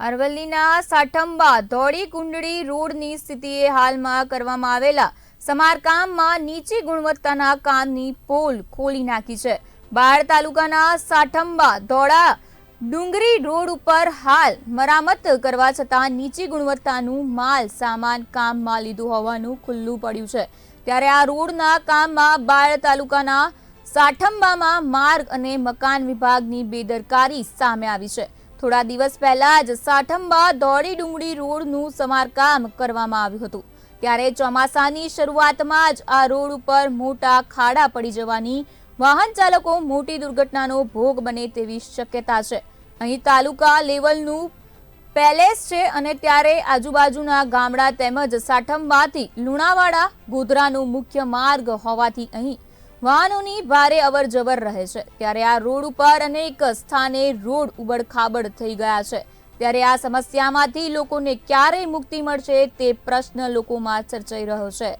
અરવલ્લીના સાઠંબા ધોળી કુંડળી રોડની સ્થિતિએ હાલમાં કરવામાં આવેલા સમારકામમાં નીચી ગુણવત્તાના કામની પોલ ખોલી નાખી છે. બાળ તાલુકાના સાઠંબા ધોળા ડુંગરી રોડ ઉપર હાલ મરામત કરવા છતાં નીચી ગુણવત્તાનું માલ સામાન કામમાં લીધું હોવાનું ખુલ્લું પડ્યું છે. ત્યારે આ રોડના કામમાં બાળ તાલુકાના સાઠંબામાં માર્ગ અને મકાન વિભાગની બેદરકારી સામે આવી છે. થોડા દિવસ પહેલા જ સાઠંબા દોડી ડુંગળી રોડનું સમારકામ કરવામાં આવ્યું હતું. ત્યારે ચોમાસાની શરૂઆતમાં જ આ રોડ ઉપર મોટા ખાડા પડી જવાની વાહન ચાલકો મોટી દુર્ઘટનાનો ભોગ બને તેવી શક્યતા છે. અહીં તાલુકા લેવલનું પેલેસ છે અને ત્યારે આજુબાજુના ગામડા તેમજ સાઠંબાથી લુણાવાડા, ગોધરાનો મુખ્ય માર્ગ હોવાથી અહીં વાહનોની ભારે અવર જવર રહે છે. ત્યારે આ રોડ ઉપર અનેક સ્થાને રોડ ઉબડખાબડ થઈ ગયા છે. ત્યારે આ સમસ્યામાંથી લોકોને ક્યારે મુક્તિ મળશે તે પ્રશ્ન લોકોમાં ચર્ચાઈ રહ્યો છે.